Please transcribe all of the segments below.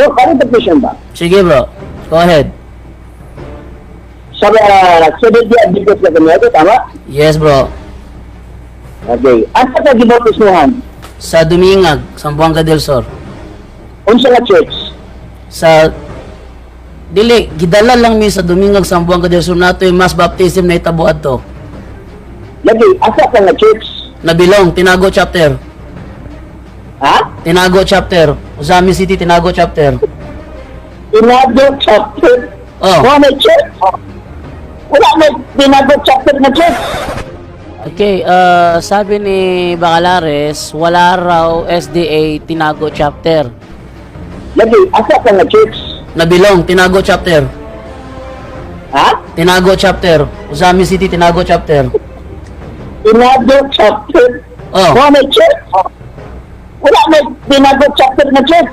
Oh, clarification ba? Sige bro. Go ahead. Sa uh, Seventh Day Adventist na kanya, tama? Yes bro. Okay. Asa ka gibautismuhan? Sa Dumingag, Sambuanga del Sur. Unsa nga church? Sa Dili, gidala lang mi sa Dumingag, Sambuanga del Sur nato yung mass baptism na itabuad to. Lagi, asa ka nga church? Nabilong, Tinago chapter. Ha? Tinago chapter. Usami City, Tinago chapter. Tinago chapter. Oh. Wala may church? Wala may tinago chapter na church. Okay, uh, sabi ni Bacalares, wala raw SDA Tinago chapter. Lagi, asa ka nga church? Nabilong, Tinago chapter. Ha? Tinago chapter. Usami City, Tinago chapter. Tinago chapter. Oh. Wala may church? Wala may tinago chapter na church.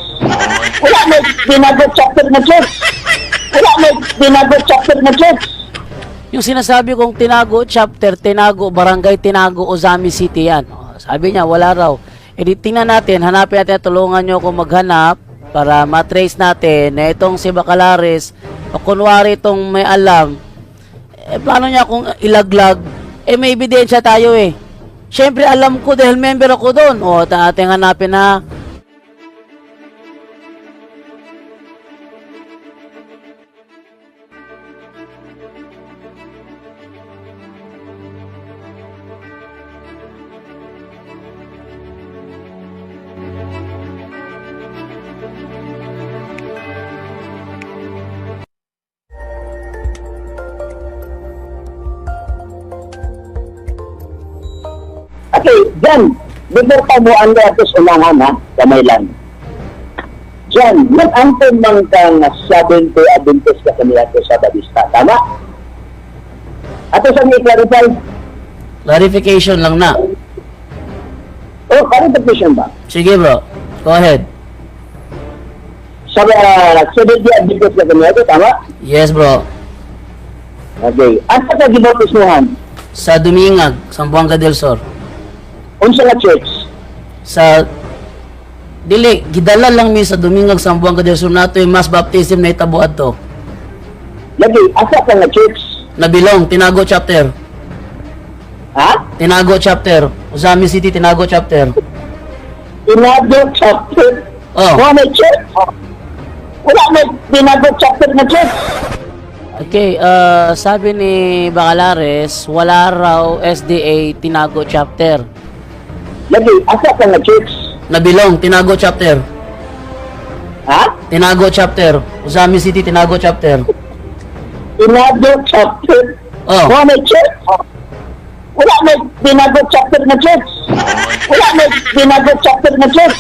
Wala may tinago chapter na church. Wala may tinago chapter na church. Yung sinasabi kong Tinago chapter, Tinago, Barangay Tinago, Ozami City yan. Oh, Sabi niya, wala raw. E di tingnan natin, hanapin natin, tulungan nyo ako maghanap para matrace natin na itong si Bacalares o kunwari itong may alam, eh, paano niya kung ilaglag? Eh, may ebidensya tayo eh. Siyempre, alam ko dahil member ako doon. O, ating hanapin ha. Jan, before pa mo ang atos unahan ha, kamay lang. Jan, nag-anton man kang sabing to Adventist ka kanila to sa Batista, tama? Ato sa may clarify, Clarification lang na. oh, clarification ba? Sige bro, go ahead. Sa uh, Seventh Day Adventist ka kanila to, tama? Yes bro. Okay, asa ka gibautismuhan? Sa Dumingag, Sambuanga del Sur. Unsa nga church? sa dili gidala lang mi sa Domingag Sambuanga del Sur nato yung mass baptism na itabuad to Lagi, asa ka nga church? nabilong Tinago chapter Ha? Tinago chapter Usami City Tinago chapter Tinago chapter. oh Wala may church? Wala may tinago chapter na church. okay uh, sabi ni Bacalares wala raw SDA Tinago chapter Lagi, asa ka nga church? nabilong Tinago chapter Ha? Tinago chapter Usami City Tinago chapter Tinago chapter. oh Wala may church? Wala may tinago chapter na church. Wala may tinago chapter na church.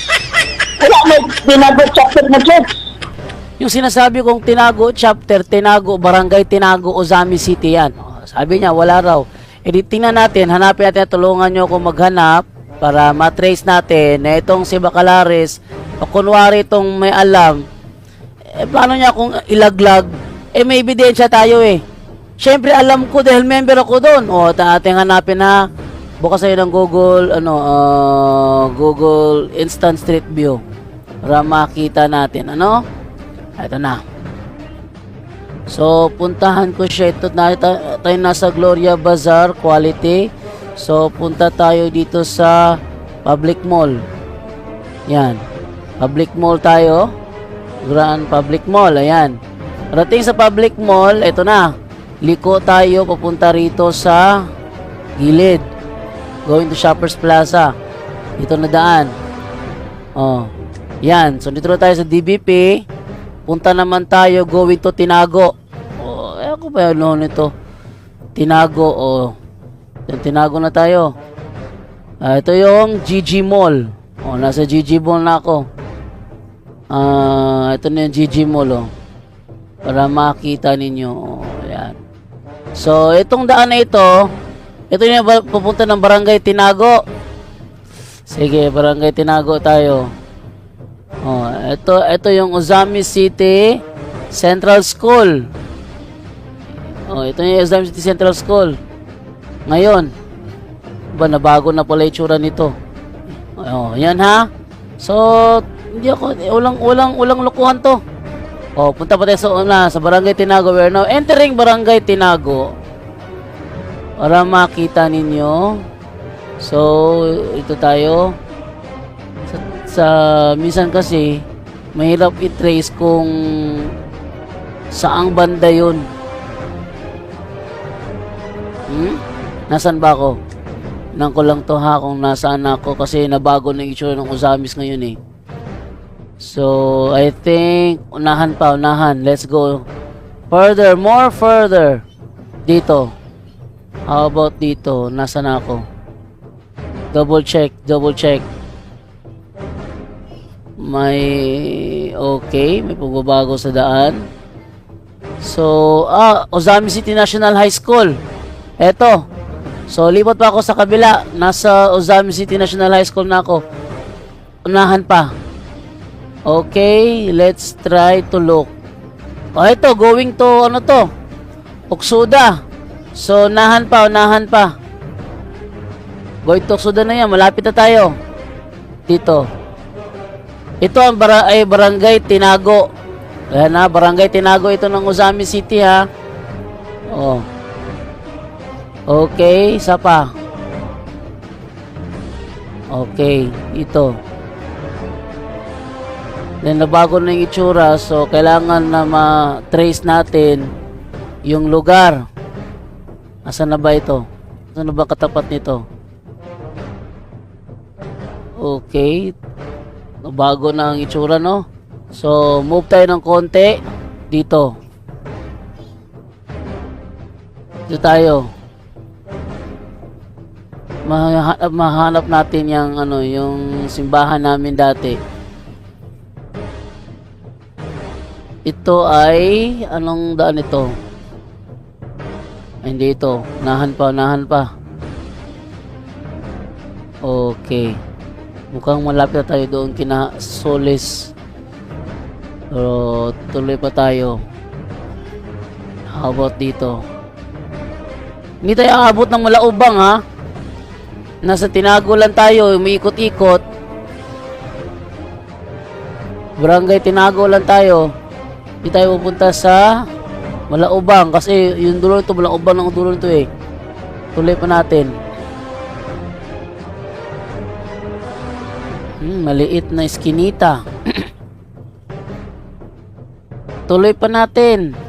Wala may tinago chapter na church. Yung sinasabi kong Tinago chapter, Tinago, Barangay Tinago, Ozami City yan. O, Sabi niya, wala raw. E di tingnan natin, hanapin natin, tulungan nyo ako maghanap para matrace natin na itong si Bacalares o kunwari itong may alam, eh, paano niya kung ilaglag? Eh, may ebidensya tayo eh. Siyempre, alam ko dahil member ako doon. O, ating hanapin ha. Bukas sa'yo ng Google, ano, ah, Google Instant Street View para makita natin, ano? Ito na. So, puntahan ko siya. Ito na ta- tayo nasa Gloria Bazaar, quality. So, punta tayo dito sa Public Mall. Yan. Public Mall tayo. Grand Public Mall, ayan. Rating sa Public Mall, ito na. Liko tayo papunta rito sa gilid. Going to Shoppers Plaza. Dito na daan. Oh. Yan. So, dito tayo sa DBP. Punta naman tayo going to Tinago. Oh, eh ako ba ano nito? Tinago, oh. Yan, Tinago na tayo. Ah, ito yung GG Mall. Oh, nasa GG Mall na ako. Ah, ito na yung GG Mall, oh. Para makita ninyo. Oh, yan. So, itong daan na ito, ito yung pupunta ng Barangay Tinago. Sige, Barangay Tinago tayo. Oh, ito ito yung Ozami City Central School. Oh, ito yung Ozami City Central School. Ngayon, ba nabago na pala itsura nito. Oh, yan ha. So, Hindi ako, eh, walang, walang, walang lokohan to. Oh, punta pa tayo sa una, sa Barangay Tinago. We're now entering Barangay Tinago. Para makita ninyo. So, ito tayo. Sa, sa minsan kasi, mahirap i-trace kung saang banda yun. Hmm? Nasaan ba ako? Nang ko lang to ha kung nasaan ako kasi nabago na itsura ng Uzamis ngayon eh. So, I think unahan pa, unahan. Let's go. Further, more further. Dito. How about dito? Nasaan ako? Double check, double check. May okay, may pagbabago sa daan. So, ah, Ozami City National High School. Eto. So, lipat pa ako sa kabila. Nasa Ozami City National High School na ako. Unahan pa. Okay, let's try to look. O, ito, going to, ano to? Uksuda. So, unahan pa, unahan pa. Going to Uksuda na yan. Malapit na tayo. Dito. Ito ang bara ay barangay Tinago. Ayan na, barangay Tinago ito ng Uzami City ha. Oh. Okay, isa pa. Okay, ito. Then nabago na yung itsura, so kailangan na ma-trace natin yung lugar. Asan na ba ito? Asan na ba katapat nito? Okay. Bago na ang itsura, no? So, move tayo ng konti. Dito. Dito tayo. Mahanap, mahanap natin yung, ano, yung simbahan namin dati. Ito ay, anong daan ito? Ay, hindi ito. Nahan pa, nahan pa. Okay. Mukhang malapit tayo doon kina Solis. Pero tuloy pa tayo. How about dito? Hindi tayo aabot ng malaubang ha. Nasa tinago lang tayo, umiikot-ikot. Barangay tinago lang tayo. Hindi tayo pupunta sa Malaubang kasi yung dulo nito, Malaubang ng dulo nito eh. Tuloy pa natin. Hmm, maliit na eskinita. Tuloy pa natin.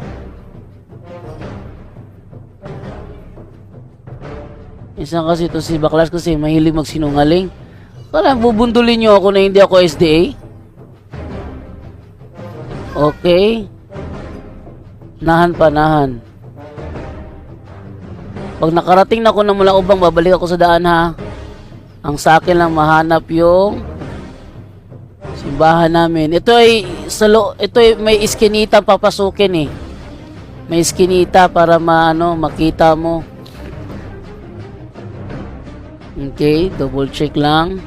Isang kasi to si Baklas kasi mahilig magsinungaling. Parang bubundulin nyo ako na hindi ako SDA. Okay. Nahan pa, nahan. Pag nakarating na ako ng mula ubang, babalik ako sa daan ha. Ang sa akin lang mahanap yung simbahan namin. Ito ay sa lo, ito ay may iskinita papasukin eh. May iskinita para maano makita mo. Okay, double check lang.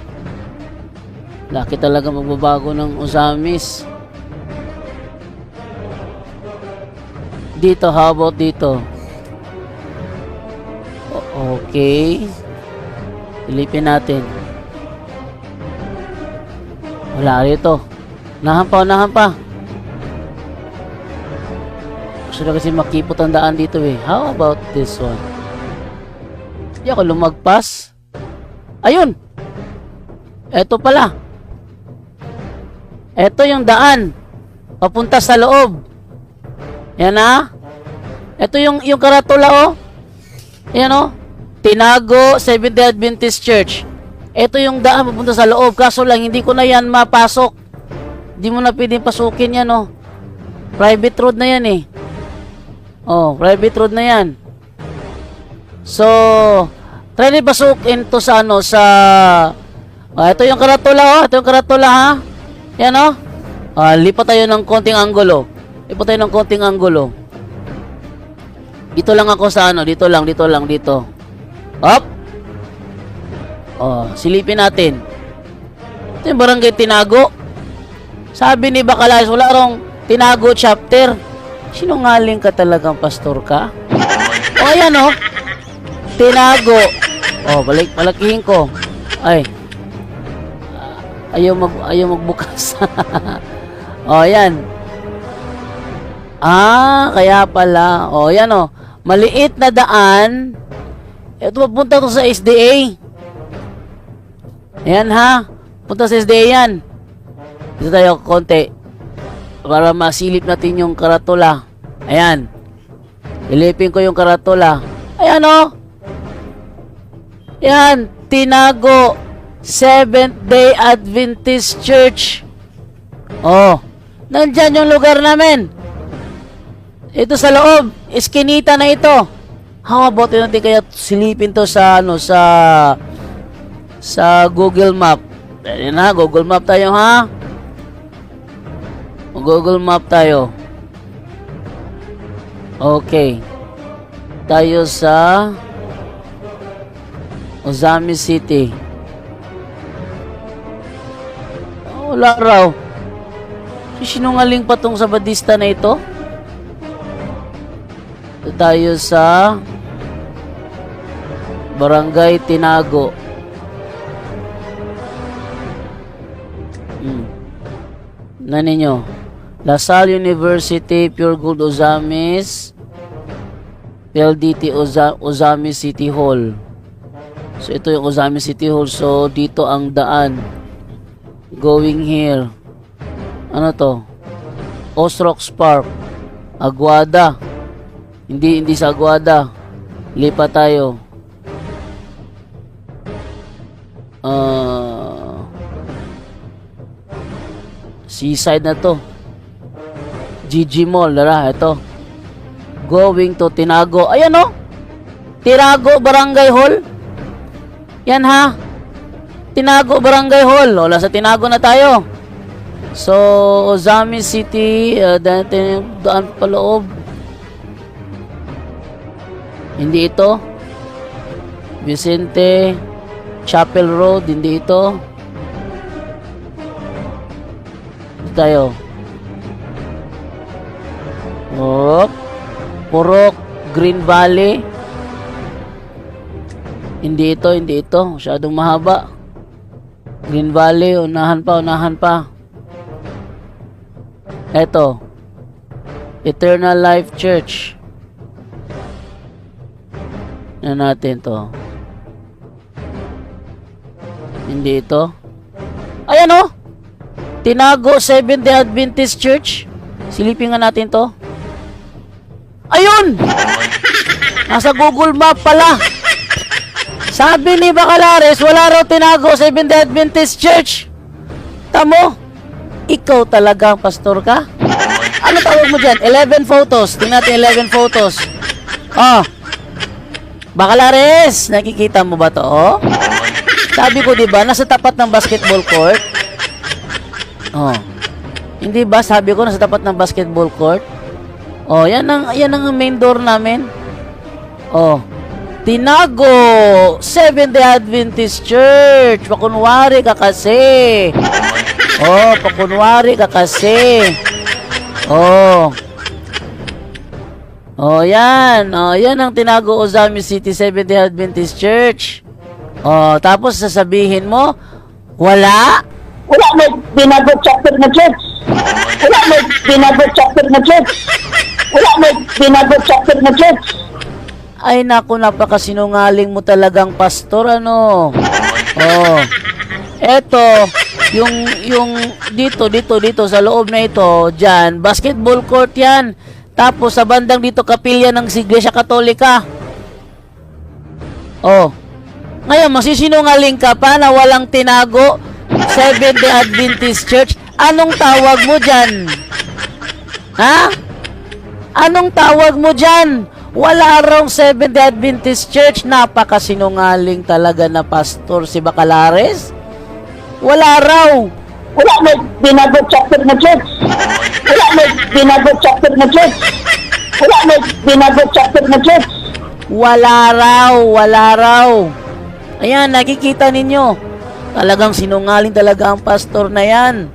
Laki talaga magbabago ng usamis. Dito, how about dito? Okay. Silipin natin. Wala rito. Nahan pa, nahan pa. Gusto na kasi makipot ang daan dito eh. How about this one? Hindi ako lumagpas. Ayun! Eto pala. Eto yung daan. Papunta sa loob. Yan na. Ito yung, yung karatula oh. Yan oh. Tinago Seventh-day Adventist Church. Ito yung daan papunta sa loob. Kaso lang, hindi ko na yan mapasok. Hindi mo na pwedeng pasukin yan oh. Private road na yan eh. Oh, private road na yan. So, try ni pasok into sa ano, sa... Oh, ito yung karatula oh. Ito yung karatula ha. Yan oh. Ah, lipat tayo ng konting angulo. Lipat tayo ng konting angulo. Dito lang ako sa ano, dito lang, dito lang, dito. Up. Oh, silipin natin. Ito yung barangay Tinago. Sabi ni Bakalayas, wala rong Tinago chapter. Sinungaling ka talagang pastor ka? O ayan oh. Tinago. Oh, balik, palakihin ko. Ay. Ayaw, mag, ayaw magbukas. oh, yan. Ah, kaya pala. Oh, yan oh. Maliit na daan. Ito papunta to sa SDA. Ayan ha. Punta sa SDA yan. Dito tayo konti. Para masilip natin yung karatula. Ayan. Ilipin ko yung karatula. Ayan oh. Yan. Tinago. Seventh Day Adventist Church. Oh. Nandyan yung lugar namin. Ito sa loob, iskinita na ito. How about natin kaya silipin to sa ano sa sa Google Map. Ayan na, Google Map tayo ha. Google Map tayo. Okay. Tayo sa Ozami City. Wala raw. Sinungaling pa tong sa Badista na ito. Ito tayo sa Barangay Tinago. Hmm. Na ninyo. Lasal University, Pure Gold Ozamis, PLDT Oza, Ozamis City Hall. So ito yung Ozamis City Hall. So dito ang daan. Going here. Ano to? Osrox Park. Aguada. Hindi, hindi sa Aguada. Lipat tayo. Ah... seaside na to. GG Mall, dara, ito. Going to Tinago. Ayan oh. Tirago Barangay Hall. Yan ha. Tinago Barangay Hall. Wala sa Tinago na tayo. So, Ozami City, uh, daan, daan pa loob. Hindi ito. Vicente Chapel Road, hindi ito. Ito tayo. Op. Purok, Green Valley. Hindi ito, hindi ito. Masyadong mahaba. Green Valley, unahan pa, unahan pa. Ito. Eternal Life Church. Na natin to. Hindi ito. Ayan oh. Tinago Seventh Day Adventist Church. Silipin nga natin to. Ayun! Nasa Google Map pala. Sabi ni Bacalares, wala raw tinago Seventh Day Adventist Church. Tamo, ikaw talaga ang pastor ka? Ano tawag mo dyan? 11 photos. Tingnan natin 11 photos. Oh. Bacalares, nakikita mo ba to? Oh? Sabi ko 'di ba, nasa tapat ng basketball court. Oh. Hindi ba sabi ko nasa tapat ng basketball court? Oh, yan ang yan ang main door namin. Oh. Tinago, Seventh Day Adventist Church. Pakunwari ka kasi. Oh, pakunwari ka kasi. Oh. Oh, yan. Oh, yan ang Tinago Ozami City Seventh Day Adventist Church. Oh, tapos sasabihin mo, wala? Wala may binago chapter na church. Wala may binago chapter na church. Wala may binago chapter na church. Ay naku, napakasinungaling mo talagang pastor, ano? Oh. Eto, yung, yung dito, dito, dito, sa loob na ito, dyan, basketball court yan. Tapos sa bandang dito, kapilya ng Iglesia Katolika. Oh. Ngayon, masisinungaling ka pa na walang tinago Seventh Day Adventist Church. Anong tawag mo dyan? Ha? Anong tawag mo dyan? Wala raw Seventh Day Adventist Church. Napakasinungaling talaga na pastor si Bacalares. Wala raw. Wala may binago chapter na church. Wala may binago chapter na church. Wala may binago chapter na church. Wala raw. Wala raw. Ayan, nakikita ninyo. Talagang sinungaling talaga ang pastor na yan.